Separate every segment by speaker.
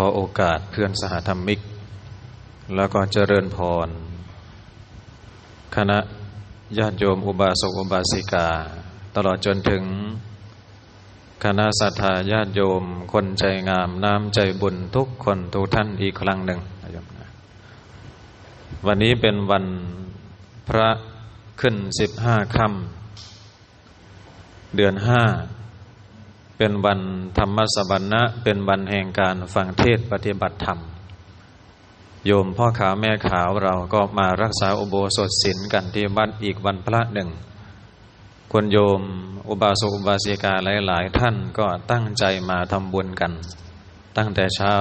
Speaker 1: ขอโอกาสเพื่อนสหธรรมิก แล้วก็เจริญพร คณะญาติโยมอุบาสกอุบาสิกา ตลอดจนถึง คณะสัตยาญาติโยมคนใจงามน้ำใจบุญทุกคนทุกท่านอีกครั้งหนึ่ง วันนี้เป็นวันพระขึ้นสิบห้าค่ำเดือนห้า เป็นวันธรรมสวรรณะ เป็นวันแห่งการฟังเทศปฏิบัติธรรม โยมพ่อขาวแม่ขาวเราก็มารักษาอุโบสถศีลกันที่วัดอีกวันพระหนึ่งคนโยมอุบาสกอุบาสิกาหลาย ๆ ท่านก็ตั้งใจมาทำบุญกัน ตั้งแต่เช้า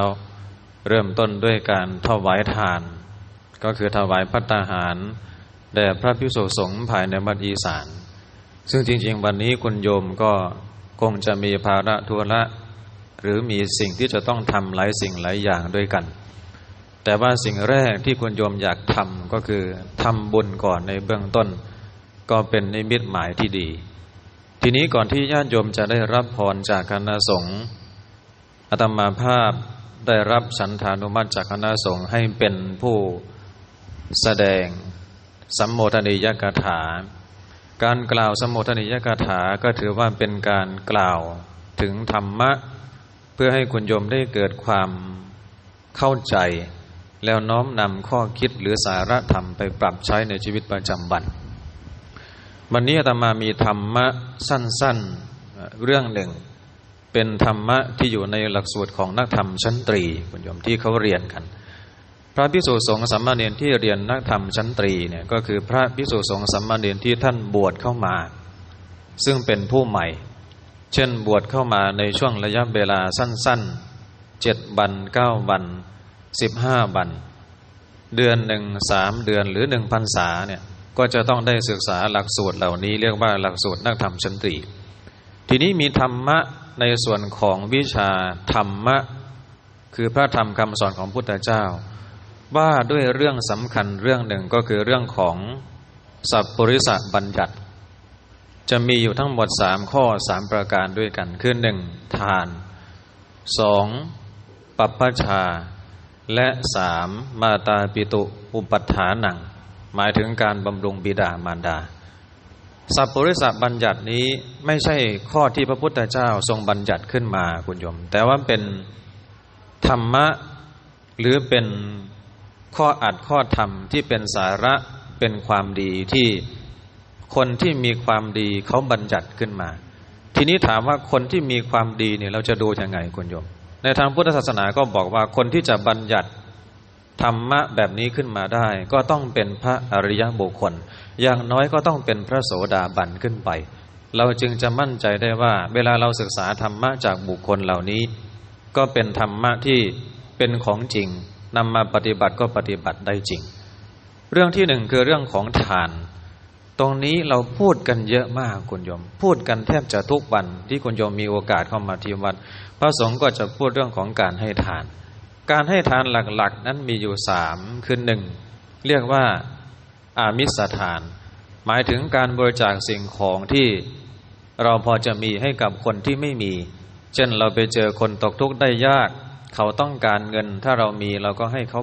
Speaker 1: เริ่มต้นด้วยการถวายทาน ก็คือถวายพัตตาหาร แด่พระพิสุสงฆ์ภายในวัดอีสาน ซึ่งจริง ๆ วันนี้คุณโยมก็ คงจะมีภาระทุระหรือมีสิ่งที่จะต้องทำหลายสิ่งหลายอย่างด้วยกัน แต่ว่าสิ่งแรกที่คุณโยมอยากทำก็คือทำบุญก่อนในเบื้องต้น ก็เป็นนิมิตหมายที่ดี ทีนี้ก่อนที่ญาติโยมจะได้รับพรจากคณะสงฆ์อาตมาภาพได้รับฉันทานุมัติจากคณะสงฆ์ให้เป็นผู้แสดงสัมโมทนิยกถา การกล่าวสมุทนิยกถาก็ถือว่าเป็นการกล่าวถึงธรรมะ เพื่อให้คุณโยมได้เกิดความเข้าใจ แล้วน้อมนำข้อคิดหรือสาระธรรมไปปรับใช้ในชีวิตประจำวัน วันนี้อาตมามีธรรมะสั้นๆเรื่องหนึ่ง เป็นธรรมะที่อยู่ในหลักสูตรของนักธรรมชั้นตรีคุณโยมที่เขาเรียนกัน พระพิสุสงฆ์สัมมาเนรที่เรียนนักธรรมชั้นตรีเนี่ยก็คือพระพิสุสงฆ์สัมมาเนรที่ท่านบวชเข้ามา ซึ่งเป็นผู้ใหม่ เช่นบวชเข้ามาในช่วงระยะเวลาสั้นๆเจ็ดวันเก้าวันสิบห้าวัน เดือนหนึ่งสามเดือนหรือหนึ่งพันษาเนี่ยก็จะต้องได้ศึกษาหลักสูตรเหล่านี้เรียกว่าหลักสูตรนักธรรมชั้นตรี ทีนี้มีธรรมะในส่วนของวิชาธรรมะ คือพระธรรมคำสอนของพุทธเจ้า ว่าด้วยเรื่องสำคัญเรื่องหนึ่งก็คือเรื่องของสัพปริสบัญญัติ จะมีอยู่ทั้งหมดสามข้อสามประการด้วยกัน คือหนึ่งทานสองปัปพชา และสามมาตาปิตุอุปัฏฐานัง หมายถึงการบำรุงบิดามารดา สัพปริสบัญญัตินี้ไม่ใช่ข้อที่พระพุทธเจ้าทรงบัญญัติขึ้นมาคุณโยม แต่ว่าเป็นธรรมะหรือเป็น ข้ออัดข้อธรรมที่เป็นสาระเป็นความดีที่คนที่มีความดีเขาบัญญัติขึ้นมา ทีนี้ถามว่าคนที่มีความดีเนี่ยเราจะดูยังไงคุณโยม ในทางพุทธศาสนาก็บอกว่าคนที่จะบัญญัติธรรมะแบบนี้ขึ้นมาได้ ก็ต้องเป็นพระอริยบุคคล อย่างน้อยก็ต้องเป็นพระโสดาบันขึ้นไป เราจึงจะมั่นใจได้ว่า เวลาเราศึกษาธรรมะจากบุคคลเหล่านี้ ก็เป็นธรรมะที่เป็นของจริง นำมาปฏิบัติก็ปฏิบัติได้จริง เรื่องที่หนึ่งคือเรื่องของทาน ตรงนี้เราพูดกันเยอะมากคุณโยม พูดกันแทบจะทุกวันที่คุณโยมมีโอกาสเข้ามาที่วัดพระสงฆ์ก็จะพูดเรื่องของการให้ทาน การให้ทานหลักๆ นั้นมีอยู่สามคือหนึ่งเรียกว่าอามิสทาน หมายถึงการบริจาคสิ่งของที่เราพอจะมีให้กับคนที่ไม่มี เช่นเราไปเจอคนตกทุกข์ได้ยาก เขาต้องการเงิน ถ้าเรามีเราก็ให้เขา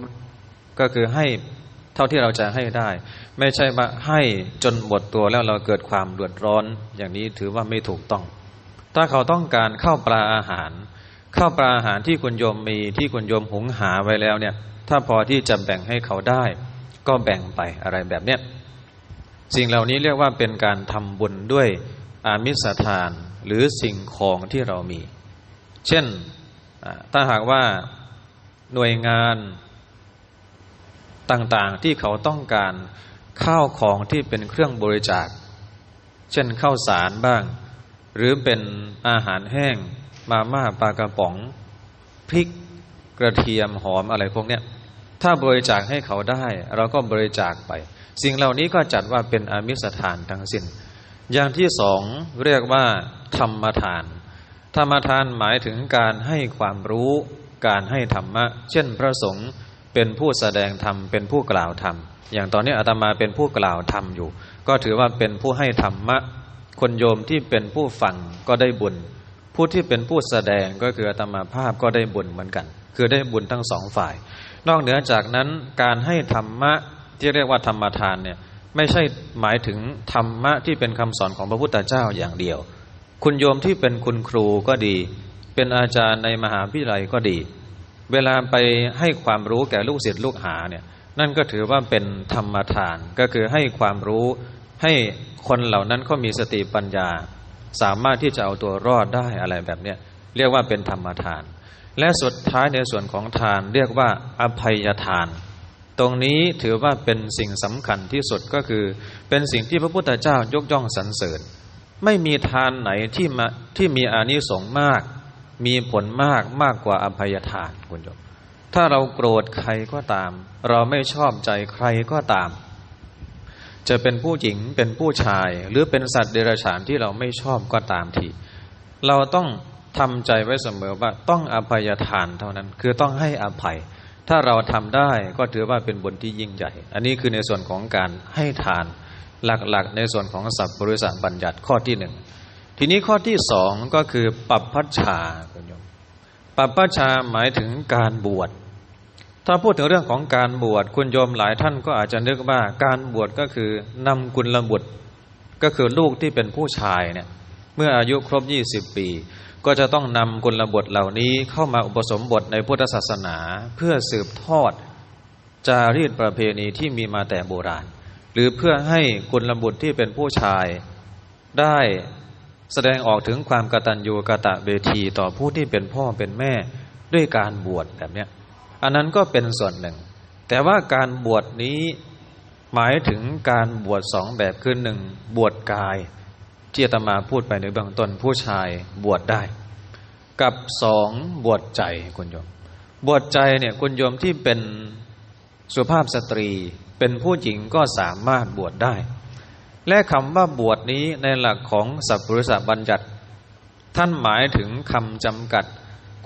Speaker 1: ก็คือให้เท่าที่เราจะให้ได้ ไม่ใช่ว่าให้จนหมดตัวแล้วเราเกิดความเดือดร้อน อย่างนี้ถือว่าไม่ถูกต้อง ถ้าเขาต้องการข้าวปลาอาหารข้าวปลาอาหารที่คุณโยมมีที่คุณโยมหุงหาไว้แล้วเนี่ย ถ้าพอที่จะแบ่งให้เขาได้ ก็แบ่งไปอะไรแบบเนี้ยสิ่งเหล่านี้เรียกว่าเป็นการทำบุญด้วยอามิสทานหรือสิ่งของที่เรามี เช่น ถ้าหากว่าหน่วยงานต่างๆที่เขาต้องการข้าวของที่เป็นเครื่องบริจาค เช่นข้าวสารบ้าง หรือเป็นอาหารแห้ง มาม่าปลากระป๋อง พริกกระเทียมหอมอะไรพวกนี้ถ้าบริจาคให้เขาได้ เราก็บริจาคไป สิ่งเหล่านี้ก็จัดว่าเป็นอามิสทานทั้งสิน้น อย่างที่สองเรียกว่าธรรมทาน ธรรมทานหมายถึงการให้ความรู้ การให้ธรรมะ เช่นพระสงฆ์เป็นผู้แสดงธรรมเป็นผู้กล่าวธรรม อย่างตอนนี้อาตมาเป็นผู้กล่าวธรรมอยู่ ก็ถือว่าเป็นผู้ให้ธรรมะ คนโยมที่เป็นผู้ฟังก็ได้บุญ ผู้ที่เป็นผู้แสดงก็คืออาตมาภาพก็ได้บุญเหมือนกัน คือได้บุญทั้งสองฝ่าย นอกเหนือจากนั้นการให้ธรรมะที่เรียกว่าธรรมทานเนี่ยไม่ใช่หมายถึงธรรมะที่เป็นคำสอนของพระพุทธเจ้าอย่างเดียว คุณโยมที่เป็นคุณครูก็ดี เป็นอาจารย์ในมหาวิทยาลัยก็ดี เวลาไปให้ความรู้แก่ลูกศิษย์ลูกหาเนี่ย นั่นก็ถือว่าเป็นธรรมทาน ก็คือให้ความรู้ให้คนเหล่านั้นเขามีสติปัญญา สามารถที่จะเอาตัวรอดได้อะไรแบบเนี้ยเรียกว่าเป็นธรรมทาน และสุดท้ายในส่วนของทานเรียกว่าอภัยทาน ตรงนี้ถือว่าเป็นสิ่งสำคัญที่สุดก็คือ เป็นสิ่งที่พระพุทธเจ้ายกย่องสรรเสริญ ไม่มีทานไหนที่มาที่มีอานิสงส์มาก มีผลมากมากกว่าอภัยทานคุณโยมถ้าเราโกรธใครก็ตาม เราไม่ชอบใจใครก็ตาม จะเป็นผู้หญิงเป็นผู้ชาย หรือเป็นสัตว์เดรัจฉานที่เราไม่ชอบก็ตามทีเราต้องทำใจไว้เสมอว่าต้องอภัยทานเท่านั้น คือต้องให้อภัย ถ้าเราทำได้ก็ถือว่าเป็นบุญที่ยิ่งใหญ่ อันนี้คือในส่วนของการให้ทาน หลักๆ ในส่วนของสัพปริสับัญญัติข้อที่หนึ่งทีนี้ข้อที่สองก็คือปัปพัชชาคุณโยมปัปพัชชาหมายถึงการบวช ถ้าพูดถึงเรื่องของการบวชคุณโยมหลายท่านก็อาจจะนึกว่าการบวชก็คือนำกุลบุตร ก็คือลูกที่เป็นผู้ชายเนี่ยเมื่ออายุครบ20ปี ก็จะต้องนำกุลบุตรเหล่านี้เข้ามาอุปสมบทในพุทธศาสนาเพื่อสืบทอดจารีตประเพณีที่มีมาแต่โบราณ หรือเพื่อให้กุลำบุตรที่เป็นผู้ชาย ได้แสดงออกถึงความกตัญญูกะตะเบทีต่อผู้ที่เป็นพ่อเป็นแม่ด้วยการบวชแบบเนี้ยอันนั้นก็เป็นส่วนหนึ่ง แต่ว่าการบวชนี้หมายถึงการบวชสองแบบคือหนึ่งบวชกายเจตมาพูดไปในเบื้องต้นผู้ชายบวชได้ กับสองบวชใจคุณโยม บวชใจเนี่ยคุณโยมที่เป็นสุภาพสตรี เป็นผู้หญิงก็สามารถบวชได้ และคำว่าบวชนี้ในหลักของสัพพุริสบัญญัติ ท่านหมายถึงคำจำกัด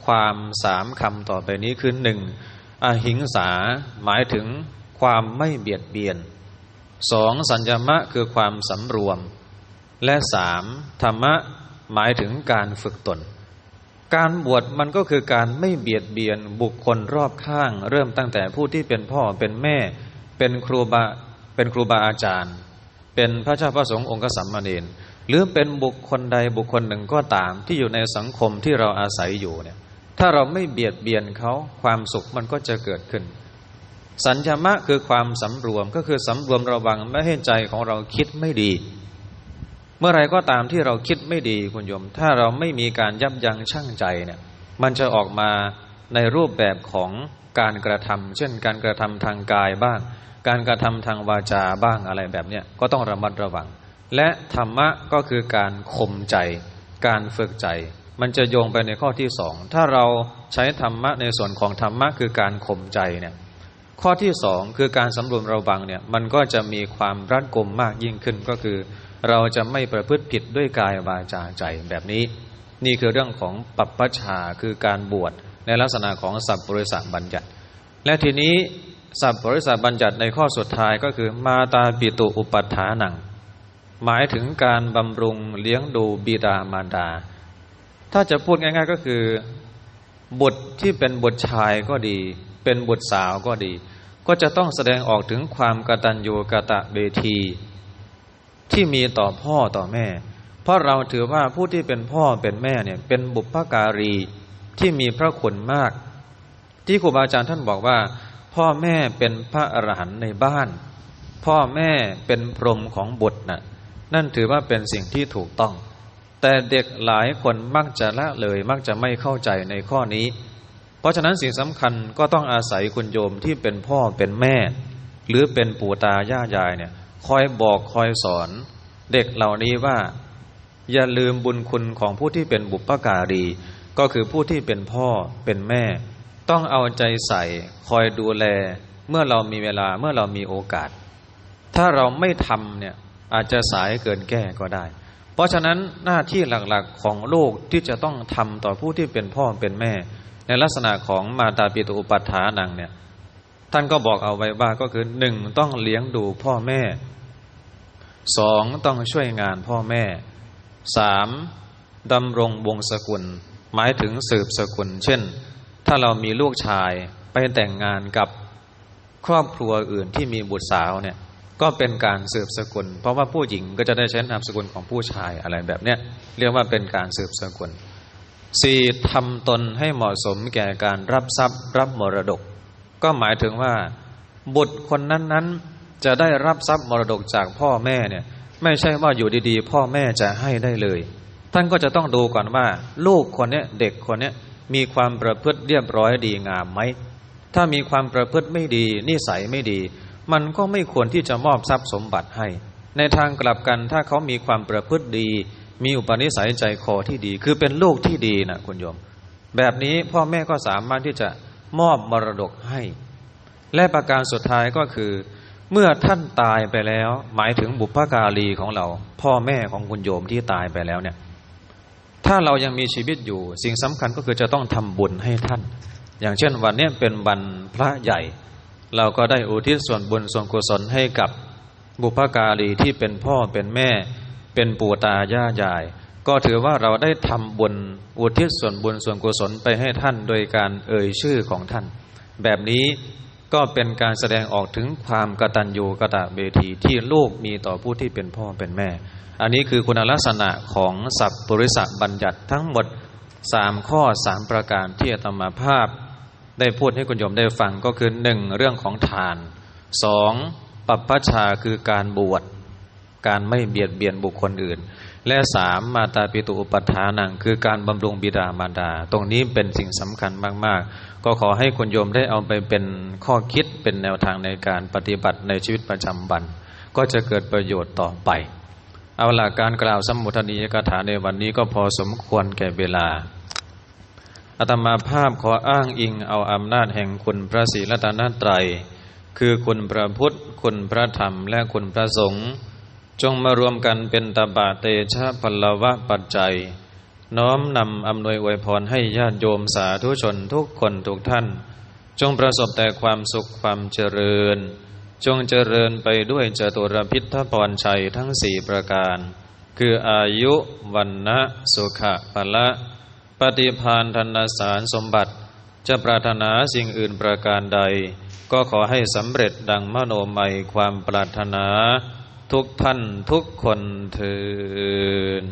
Speaker 1: ความสามคำต่อไปนี้คือหนึ่งอหิงสาหมายถึงความไม่เบียดเบียนสองสัญญมะคือความสำรวม และสามธรรมะหมายถึงการฝึกตน การบวชมันก็คือการไม่เบียดเบียนบุคคลรอบข้าง เริ่มตั้งแต่ผู้ที่เป็นพ่อเป็นแม่ เป็นครูบาเป็นครูบาอาจารย์ เป็นพระเจ้าพระสงฆ์องค์สัมมาเนนหรือเป็นบุคคลใดบุคคลหนึ่งก็ตาม ที่อยู่ในสังคมที่เราอาศัยอยู่เนี่ย ถ้าเราไม่เบียดเบียนเขาความสุขมันก็จะเกิดขึ้น สัญญมะคือความสำรวมก็คือสำรวมระวังไม่ให้ใจของเราคิดไม่ดี เมื่อไรก็ตามที่เราคิดไม่ดีคุณโยม ถ้าเราไม่มีการยับยั้งชั่งใจเนี่ยมันจะออกมาในรูปแบบของการกระทำเช่นการกระทำทางกายบ้าง การกระทำทางวาจาบ้างอะไรแบบเนี้ยก็ต้องระมัดระวัง และธรรมะก็คือการข่มใจ การฝึกใจ มันจะโยงไปในข้อที่สองถ้าเราใช้ธรรมะในส่วนของธรรมะคือการข่มใจเนี่ยข้อที่สองคือการสำรวมระวังเนี่ยมันก็จะมีความรัดกุมมากยิ่งขึ้นก็คือ เราจะไม่ประพฤติผิดด้วยกายวาจาใจแบบนี้ นี่คือเรื่องของปัปปชาคือการบวชในลักษณะของสัพปริสับัญญัติ และทีนี้ สัพปริสับัญญัติในข้อสุดท้ายก็คือ มาตาปิตุอุปัฏฐานัง หมายถึงการบำรุงเลี้ยงดูบิดามารดา ถ้าจะพูดง่ายๆก็คือ บุตรที่เป็นบุตรชายก็ดี เป็นบุตรสาวก็ดี ก็จะต้องแสดงออกถึงความกตัญญูกะตะเบที ที่มีต่อพ่อต่อแม่ เพราะเราถือว่าผู้ที่เป็นพ่อเป็นแม่เนี่ยเป็นบุพการีที่มีพระคุณมาก ที่ครูบาอาจารย์ท่านบอกว่า พ่อแม่เป็นพระอรหันต์ในบ้าน พ่อแม่เป็นพรหมของบุตรนะ่ะ นั่นถือว่าเป็นสิ่งที่ถูกต้อง แต่เด็กหลายคนมักจะละเลยมักจะไม่เข้าใจในข้อนี้ เพราะฉะนั้นสิ่งสำคัญก็ต้องอาศัยคุณโยมที่เป็นพ่อเป็นแม่ หรือเป็นปู่ตาย่ายายเนี่ย คอยบอกคอยสอน เด็กเหล่านี้ว่า อย่าลืมบุญคุณของผู้ที่เป็นบุพการี ก็คือผู้ที่เป็นพ่อเป็นแม่ ต้องเอาใจใส่คอยดูแล เมื่อเรามีเวลาเมื่อเรามีโอกาส ถ้าเราไม่ทำเนี่ยอาจจะสายเกินแก้ก็ได้ เพราะฉะนั้นหน้าที่หลักๆของลูกที่จะต้องทำต่อผู้ที่เป็นพ่อเป็นแม่ ในลักษณะของมาตาปิตุอุปัฏฐานังเนี่ยท่านก็บอกเอาไว้ว่าก็คือหนึ่งต้องเลี้ยงดูพ่อแม่สองต้องช่วยงานพ่อแม่สามดำรงวงศกุล หมายถึงสืบสกุล เช่น ถ้าเรามีลูกชายไปแต่งงานกับครอบครัวอื่นที่มีบุตรสาวเนี่ย ก็เป็นการสืบสกุล เพราะว่าผู้หญิงก็จะได้ใช้นามสกุลของผู้ชายอะไรแบบเนี้ยเรียกว่าเป็นการสืบสกุลสี่ทำตนให้เหมาะสมแก่การรับทรัพย์รับมรดก ก็หมายถึงว่า บุตรคนนั้นๆ จะได้รับทรัพย์มรดกจากพ่อแม่เนี่ย ไม่ใช่ว่าอยู่ดีๆ พ่อแม่จะให้ได้เลย ท่านก็จะต้องดูก่อนว่า ลูกคนเนี้ยเด็กคนเนี้ย มีความประพฤติเรียบร้อยดีงามไหม ถ้ามีความประพฤติไม่ดี นิสัยไม่ดี มันก็ไม่ควรที่จะมอบทรัพย์สมบัติให้ ในทางกลับกันถ้าเขามีความประพฤติดี มีอุปนิสัยใจคอที่ดี คือเป็นลูกที่ดีนะคุณโยม แบบนี้พ่อแม่ก็สามารถที่จะมอบมรดกให้ และประการสุดท้ายก็คือ เมื่อท่านตายไปแล้ว หมายถึงบุพการีของเรา พ่อแม่ของคุณโยมที่ตายไปแล้วเนี่ย ถ้าเรายังมีชีวิตอยู่ สิ่งสำคัญก็คือจะต้องทำบุญให้ท่าน อย่างเช่นวันนี้เป็นวันพระใหญ่ เราก็ได้อุทิศส่วนบุญส่วนกุศลให้กับบุพการีที่เป็นพ่อเป็นแม่ เป็นปู่ตาย่ายาย ก็ถือว่าเราได้ทำบุญอุทิศส่วนบุญส่วนกุศลไปให้ท่าน โดยการเอ่ยชื่อของท่าน แบบนี้ก็เป็นการแสดงออกถึงความกตัญญูกะตะเบทีที่ลูกมีต่อผู้ที่เป็นพ่อเป็นแม่ อันนี้คือคุณลักษณะของสัพปริสบัญญัติทั้งหมดสามข้อสามประการที่อาตมาภาพ ได้พูดให้คุณโยมได้ฟังก็คือหนึ่งเรื่องของทานสองปัปปชาคือการบวชการไม่เบียดเบียนบุคคลอื่น และสามมาตาปิตุอุปัฏฐานังคือการบำรุงบิดามารดา ตรงนี้เป็นสิ่งสำคัญมาก ๆ ก็ขอให้คุณโยมได้เอาไปเป็นข้อคิดเป็นแนวทางในการปฏิบัติในชีวิตประจำวัน ก็จะเกิดประโยชน์ต่อไป เอาหลักการกล่าวสมุทนียกถาในวันนี้ก็พอสมควรแก่เวลาอาตมาภาพขออ้างอิงเอาอำนาจแห่งคุณพระศรีรัตนตรัย คือคุณพระพุทธ คุณพระธรรม และคุณพระสงฆ์จงมารวมกันเป็นตบะเตชะพลวะปัจจัย น้อมนำอำนวยอวยพรให้ญาติโยมสาธุชนทุกคนทุกท่าน จงประสบแต่ความสุขความเจริญ จงเจริญไปด้วยจตุรพิทธพรชัยทั้งสี่ประการ คืออายุวันนะสุขะพละ ปฏิพานธนสารสมบัติ จะปรารถนาสิ่งอื่นประการใด ก็ขอให้สำเร็จดังมโนมัยความปรารถนา ทุกท่านทุกคนเถิด